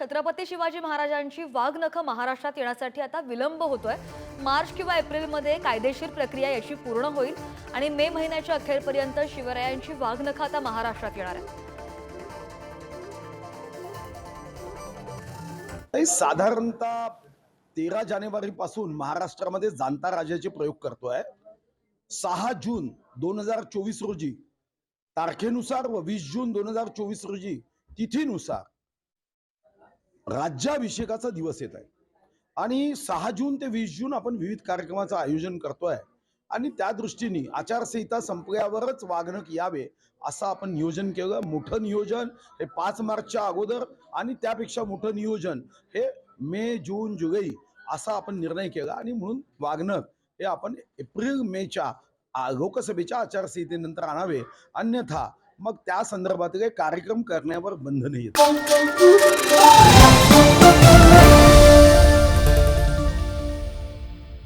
छत्रपती शिवाजी महाराजांची वाघनखं महाराष्ट्रात येण्यासाठी आता विलंब होतोय. मार्च किंवा एप्रिलमध्ये कायदेशीर प्रक्रिया याची पूर्ण होईल आणि मे महिन्याच्या अखेरपर्यंत शिवरायांची वाघनखं आता महाराष्ट्रात येणार आहे साधारणतः तेरा जानेवारी पासून महाराष्ट्रामध्ये जाणता राजाचे प्रयोग करतोय. सहा जून दोन हजार चोवीस रोजी तारखेनुसार व वीस जून दोन हजार चोवीस रोजी तिथीनुसार राज्याभिषेकाचा दिवस येत आहे. आणि सहा जून ते वीस जून आपण विविध कार्यक्रमाचं आयोजन करतोय. आणि त्या दृष्टीने आचारसंहिता संपल्यावरच वागणूक यावे असं आपण नियोजन केलं. मोठं नियोजन हे पाच मार्चच्या अगोदर आणि त्यापेक्षा मोठं नियोजन हे मे जून जुलै असा आपण निर्णय केला. आणि म्हणून वागणक हे आपण एप्रिल मेच्या लोकसभेच्या आचारसंहितेनंतर आणावे. अन्यथा मग त्या संदर्भात काही कार्यक्रम करण्यावर बंधन येत.